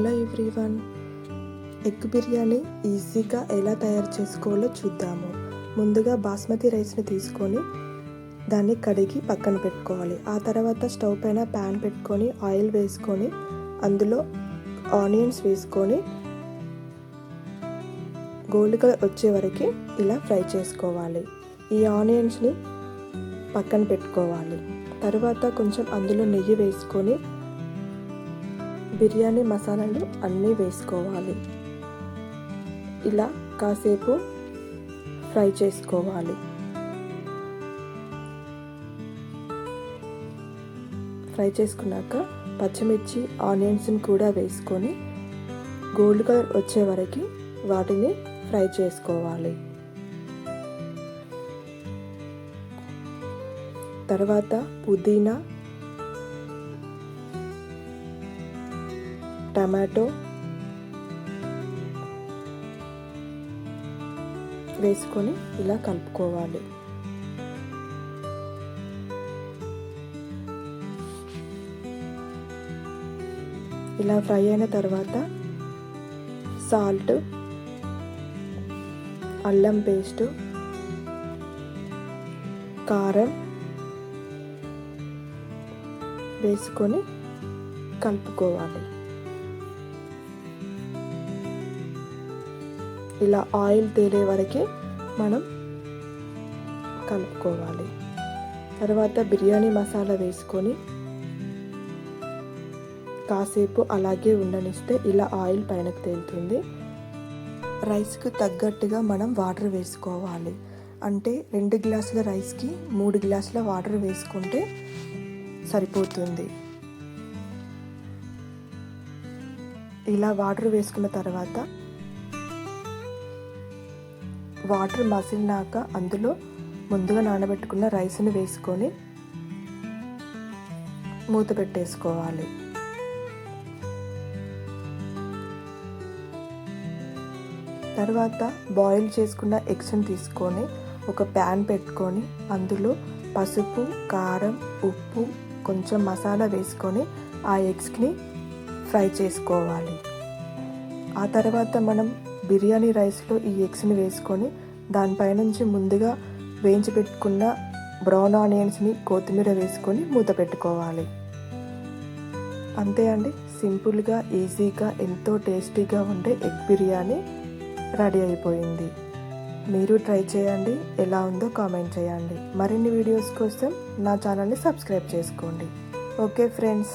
Hello everyone. Egg biryani ఈజీగా ఎలా తయారు చేసుకోవాలో చూద్దాము. ముందుగా బాస్మతి రైస్ని తీసుకొని దాన్ని కడిగి పక్కన పెట్టుకోవాలి. ఆ తర్వాత స్టవ్ పైన ప్యాన్ పెట్టుకొని ఆయిల్ వేసుకొని అందులో ఆనియన్స్ వేసుకొని గోల్డ్ కలర్ వచ్చే వరకు ఇలా ఫ్రై చేసుకోవాలి. ఈ ఆనియన్స్ని పక్కన పెట్టుకోవాలి. తర్వాత కొంచెం అందులో నెయ్యి వేసుకొని బిర్యానీ మసాలాలు అన్నీ వేసుకోవాలి. ఇలా కాసేపు ఫ్రై చేసుకోవాలి. ఫ్రై చేసుకున్నాక పచ్చిమిర్చి ఆనియన్స్ని కూడా వేసుకొని గోల్డ్ కలర్ వచ్చే వరకు వాటిని ఫ్రై చేసుకోవాలి. తర్వాత పుదీనా టమాటో వేసుకొని ఇలా కలుపుకోవాలి. ఇలా ఫ్రై అయిన తర్వాత సాల్ట్ అల్లం పేస్టు కారం వేసుకొని కలుపుకోవాలి. ఇలా ఆయిల్ తేలే వరకే మనం కలుపుకోవాలి. తర్వాత బిర్యానీ మసాలా వేసుకొని కాసేపు అలాగే ఉండనిస్తే ఇలా ఆయిల్ పైనకు తేలుతుంది. రైస్కి తగ్గట్టుగా మనం వాటర్ వేసుకోవాలి. అంటే రెండు గ్లాసుల రైస్కి మూడు గ్లాసుల వాటర్ వేసుకుంటే సరిపోతుంది. ఇలా వాటర్ వేసుకున్న తర్వాత వాటర్ మసిలినాక అందులో ముందుగా నానబెట్టుకున్న రైస్ని వేసుకొని మూత పెట్టేసుకోవాలి. తర్వాత బాయిల్ చేసుకున్న ఎగ్స్ని తీసుకొని ఒక ప్యాన్ పెట్టుకొని అందులో పసుపు కారం ఉప్పు కొంచెం మసాలా వేసుకొని ఆ ఎగ్స్ని ఫ్రై చేసుకోవాలి. ఆ తర్వాత మనం బిర్యానీ రైస్లో ఈ ఎగ్స్ని వేసుకొని దానిపై నుంచి ముందుగా వేయించి పెట్టుకున్న బ్రౌన్ ఆనియన్స్ని కొత్తిమీర వేసుకొని మూత పెట్టుకోవాలి. అంతే అండి. సింపుల్గా ఈజీగా ఎంతో టేస్టీగా ఉండే ఎగ్ బిర్యానీ రెడీ అయిపోయింది. మీరు ట్రై చేయండి. ఎలా ఉందో కామెంట్ చేయండి. మరిన్ని వీడియోస్ కోసం నా ఛానల్ని సబ్స్క్రైబ్ చేసుకోండి. Okay friends.